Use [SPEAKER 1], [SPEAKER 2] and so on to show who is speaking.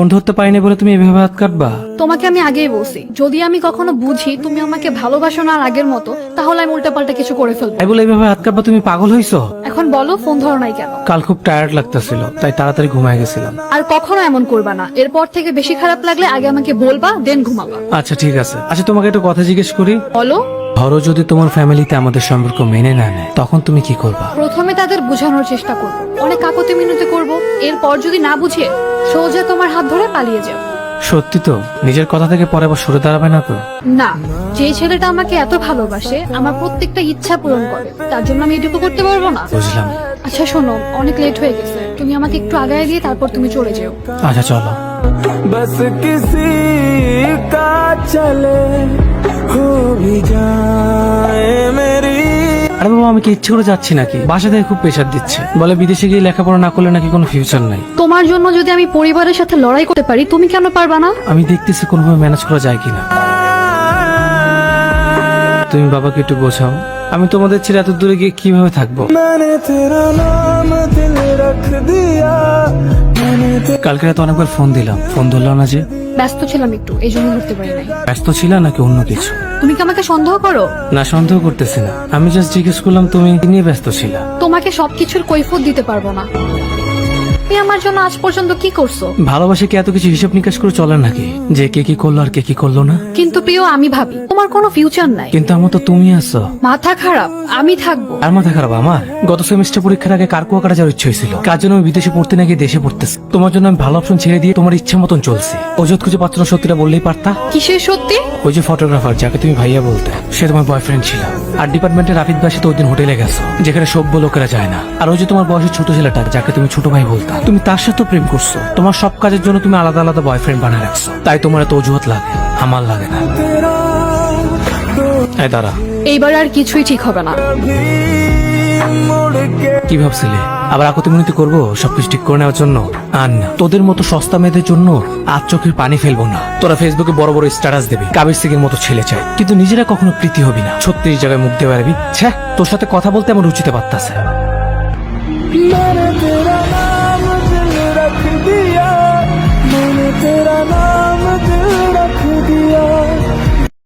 [SPEAKER 1] Phone ধরতে পারিনি বলে তুমি এভাবে হাত কাটবা?
[SPEAKER 2] তোমাকে আমি আগেই বলছি যদি আমি কখনো বুঝি তুমি আমাকে ভালোবাসো না আর আগের মতো তাহলে আমি উল্টাপাল্টা কিছু করে ফেলব।
[SPEAKER 1] তাই বলে এইভাবে হাত কাটবা তুমি পাগল হইছো?
[SPEAKER 2] এখন বলো ফোন ধরো নাই কেন?
[SPEAKER 1] কাল খুব টায়ার্ড লাগতেছিল তাই তাড়াতাড়ি ঘুমায় গেছিলাম।
[SPEAKER 2] আর কখনো এমন করবা না এরপর থেকে বেশি খারাপ লাগলে আগে আমাকে বলবা দেন ঘুমাবা।
[SPEAKER 1] আচ্ছা ঠিক আছে। আচ্ছা তোমাকে একটা কথা জিজ্ঞেস করি।
[SPEAKER 2] বলো।
[SPEAKER 1] ধরো যদি তোমার ফ্যামিলিতে আমাদের সম্পর্ক মেনে না নেয় তখন তুমি কি করবে?
[SPEAKER 2] প্রথমে তাদের বোঝানোর চেষ্টা করব। অনেক কাকতি মিনতি করব। এরপর যদি না বুঝে সোজা তোমার হাত ধরে পালিয়ে যাব
[SPEAKER 1] সত্যি তো? নিজের কথা থেকে পরে আবার সরে দাঁড়াবে না তো?
[SPEAKER 2] না। যে ছেলেটা আমাকে এত ভালোবাসে আমার প্রত্যেকটা ইচ্ছা পূরণ করে তার জন্য আমি এটুকু করতে পারব না?
[SPEAKER 1] বুঝলাম।
[SPEAKER 2] আচ্ছা শোনো অনেক লেট হয়ে গেছে। তুমি আমাকে একটু আগায় দিয়ে তারপর তুমি চলে যেও।
[SPEAKER 1] আচ্ছা চলো।
[SPEAKER 3] বস কিসি কা চলে
[SPEAKER 1] আরে বাবা আমি কি ইচ্ছে করে যাচ্ছি নাকি বাসা থেকে খুব প্রেশার দিচ্ছে বলে বিদেশে গিয়ে লেখাপড়া না করলে নাকি কোনো ফিউচার নাই
[SPEAKER 2] তোমার জন্য যদি আমি পরিবারের সাথে লড়াই করতে পারি তুমি কেন পারবা না
[SPEAKER 1] আমি দেখতেছি কোনোভাবে ম্যানেজ করা যায় কিনা তুমি বাবাকে একটু বোঝাও আমি তোমাদের ছেড়ে এত দূরে গিয়ে কিভাবে থাকবো
[SPEAKER 3] मैंने तेरा नाम दिल रख दिया मैंने ते-
[SPEAKER 1] কালকে রাতে অনেকবার ফোন দিলাম। ফোন ধরলো না যে।
[SPEAKER 2] ব্যস্ত ছিলাম একটু এই জন্য ধরতে পারি নাই।
[SPEAKER 1] ব্যস্ত ছিল নাকি অন্য কিছু?
[SPEAKER 2] তুমি কি আমাকে সন্দেহ করো?
[SPEAKER 1] না সন্দেহ করতেছি না। আমি জাস্ট জিজ্ঞেস করলাম তুমি কি নিয়ে ব্যস্ত ছিলা?
[SPEAKER 2] তোমাকে সবকিছুর কৈফত দিতে পারব না। তুমি আমার জন্য আজ পর্যন্ত কি করছ?
[SPEAKER 1] ভালোবাসে কি এত কিছু হিসাব নিকাশ করে চলে নাকি? যে কে কি করল আর কে কি করল না?
[SPEAKER 2] কিন্তু প্রিয় আমি ভাবি তোমার কোনো ফিউচার নাই।
[SPEAKER 1] কিন্তু আমার তো তুমি আছো।
[SPEAKER 2] মাথা খারাপ আমি থাকব।
[SPEAKER 1] আর মাথা খারাপ আমার? গত সেমিস্টার পরীক্ষার আগে কার কুয়াকাটা যাওয়ার ইচ্ছে হয়েছিল? কার জন্য আমি বিদেশে পড়তে নাকি দেশে পড়তেছি? তোমার জন্য আমি ভালো অপশন ছেড়ে দিয়ে তোমার ইচ্ছা মতন চলছি। ওজত খুঁজে না সত্যিটা বললেই পারতা?
[SPEAKER 2] কিসের সত্যি?
[SPEAKER 1] ওই যে ফটোগ্রাফার যাকে তুমি ভাইয়া বলতে সে তোমার বয়ফ্রেন্ড ছিল। আর ডিপার্টমেন্টের রাফিদ বাসে তো ওই দিন হোটেলে গেছো। যেখানে সভ্য লোকেরা যায় না। আর ওই যে তোমার বয়সের ছোট ছেলেটা যাকে তুমি ছোট ভাই বলতা তুমি তার সাথে প্রেম করছ। তোমার সব কাজের জন্য তুমি আলাদা আলাদা বয়ফ্রেন্ড বানায় রাখছো। তাই তোমার এত অজুহাত লাগে আমার লাগে না। দাঁড়া।
[SPEAKER 2] এইবার আর কিছুই ঠিক হবে না।
[SPEAKER 1] কি ভাবছিলে? আবার আকতিমনিতে করব? সবকিছু ঠিক করে নেওয়ার জন্য? আর না তোদের মতো সস্তা মেয়েদের জন্য আর চোখের পানি ফেলব না। তোরা ফেসবুকে বড় বড় স্ট্যাটাস দেবে কাবির সিংয়ের মতো ছেলে চাই। কিন্তু নিজেরা কখনো প্রীতি হবি না। ছত্রিশ জায়গায় মুখ দিয়ে বেড়াবি। ছ্যা তোর সাথে কথা বলতে আমার রুচিতে পারতাছে